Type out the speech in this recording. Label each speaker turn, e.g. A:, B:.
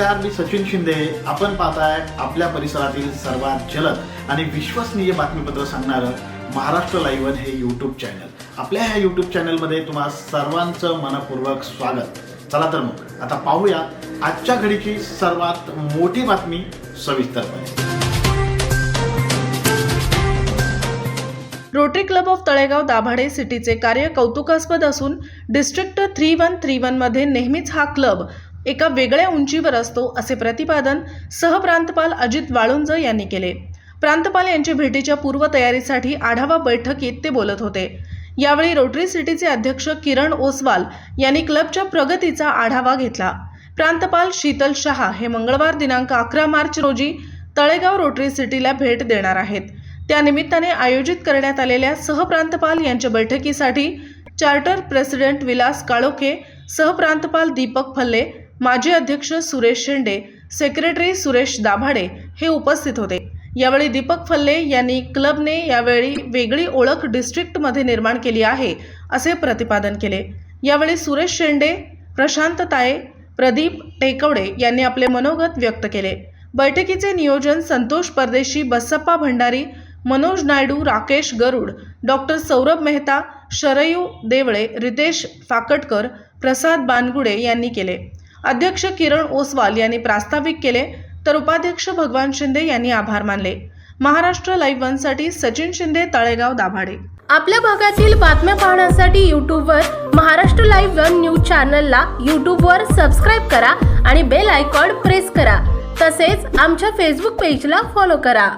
A: नमस्कार मी सचिन शिंदे. आपण पाहताय आपल्या परिसरातील सर्वात जलद आणि विश्वसनीय बातमीपत्र सांगणारं महाराष्ट्र लाईव्हन हे यूट्यूब चॅनल आपल्या ह्या यूट्यूब चॅनलमध्ये तुम्हा सर्वांचं मनपूर्वक स्वागत. चला तर मग आता पाहूया आजच्या घडीची सर्वात मोठी बातमी सविस्तरपणे.
B: Rotary club of Talegaon Dabhade city कार्य कौतुकास्पद असून डिस्ट्रिक्ट थ्री वन थ्री वनमध्ये नेहमीच हा क्लब एका वेगळ्या उंचीवर असतो असे प्रतिपादन सहप्रांतपाल अजित वाळुंज यांनी केले. प्रांतपाल यांच्या भेटीच्या पूर्वतयारीसाठी आढावा बैठकीत ते बोलत होते. यावेळी रोटरी सिटीचे अध्यक्ष किरण ओसवाल यांनी क्लबच्या प्रगतीचा आढावा घेतला. प्रांतपाल शीतल शहा हे मंगळवार दिनांक अकरा मार्च रोजी तळेगाव रोटरी सिटीला भेट देणार आहेत. त्यानिमित्ताने आयोजित करण्यात आलेल्या सहप्रांतपाल यांच्या बैठकीसाठी चार्टर प्रेसिडेंट विलास काळोखे सहप्रांतपाल दीपक फल्ले माजी अध्यक्ष सुरेश शेंडे सेक्रेटरी सुरेश दाभाडे हे उपस्थित होते. यावेळी दीपक फल्ले यांनी क्लबने यावेळी वेगळी ओळख डिस्ट्रिक्टमध्ये निर्माण केली आहे असे प्रतिपादन केले. यावेळी सुरेश शेंडे प्रशांत ताये प्रदीप टेकवडे यांनी आपले मनोगत व्यक्त केले. बैठकीचे नियोजन संतोष परदेशी बसप्पा भंडारी मनोज नायडू राकेश गरुड डॉक्टर सौरभ मेहता शरयू देवळे रितेश फाकटकर प्रसाद बानगुडे यांनी केले. अध्यक्ष किरण ओसवाल यांनी प्रास्ताविक केले तर उपाध्यक्ष भगवान शिंदे यांनी आभार मानले. महाराष्ट्र लाईव्ह वनसाठी सचिन शिंदे तळेगाव दाभाडे.
C: आपल्या भागातील बातम्या पाहण्यासाठी यूट्यूबवर महाराष्ट्र लाईव्ह वन न्यूज चॅनलला यूट्यूबवर सबस्क्राईब करा आणि बेल आयकॉन प्रेस करा. तसेच आमच्या फेसबुक पेजला फॉलो करा.